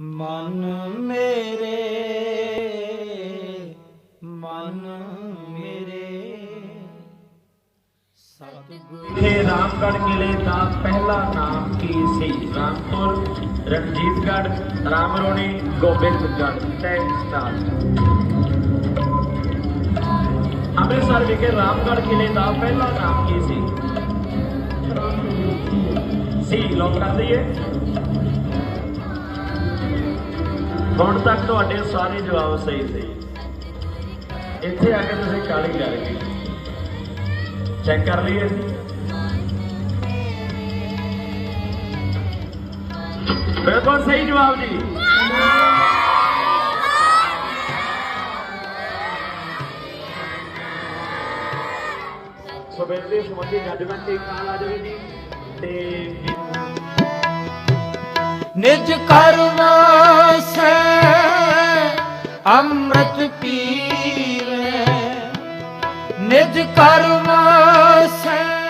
ਮਨ ਮੇਰੇ ਮਨ ਮੇਰੇ। ਸਤਿਗੁਰ। ਇਹ ਰਾਮਗੜ੍ਹ ਕਿਲੇ ਦਾ ਪਹਿਲਾ ਨਾਮ ਕੀ ਸੀ? ਰਾਮਪੁਰ, ਰਣਜੀਤਗੜ੍ਹ, ਰਾਮਰੋਣੀ, ਗੋਬਿੰਦਗੜ੍ਹ। ਟੈਕ ਸਟਾਰਟ ਅੰਮ੍ਰਿਤਸਰ ਵਿਖੇ ਰਾਮਗੜ ਕਿਲੇ ਦਾ ਪਹਿਲਾ ਨਾਮ ਕੀ ਸੀ? ਸੀ, ਲੋਕ ਕਰ ਦਈਏ। ਹੁਣ ਤੱਕ ਤੁਹਾਡੇ ਸਾਰੇ ਜਵਾਬ ਸਹੀ ਸੀ। ਇੱਥੇ ਆ ਕੇ ਤੁਸੀਂ ਕਾਲੀ ਕਰ ਗਏ। ਚੈੱਕ ਕਰ ਲਈਏ। ਬਿਲਕੁਲ ਸਹੀ ਜਵਾਬ ਜੀ। ਸੋ ਬਿਲ ਦੇ ਸੰਬੰਧੀ ਜੱਜਮੈਂਟ ਇੱਕ ਨਾਲ ਆ ਜਾਵੇ ਜੀ ਤੇ ਨਿਜ ਕਰ ਵਾਸੈ ਅੰਮ੍ਰਿਤ ਪੀਵੇ। ਨਿਜ ਕਰ ਵਾਸੈ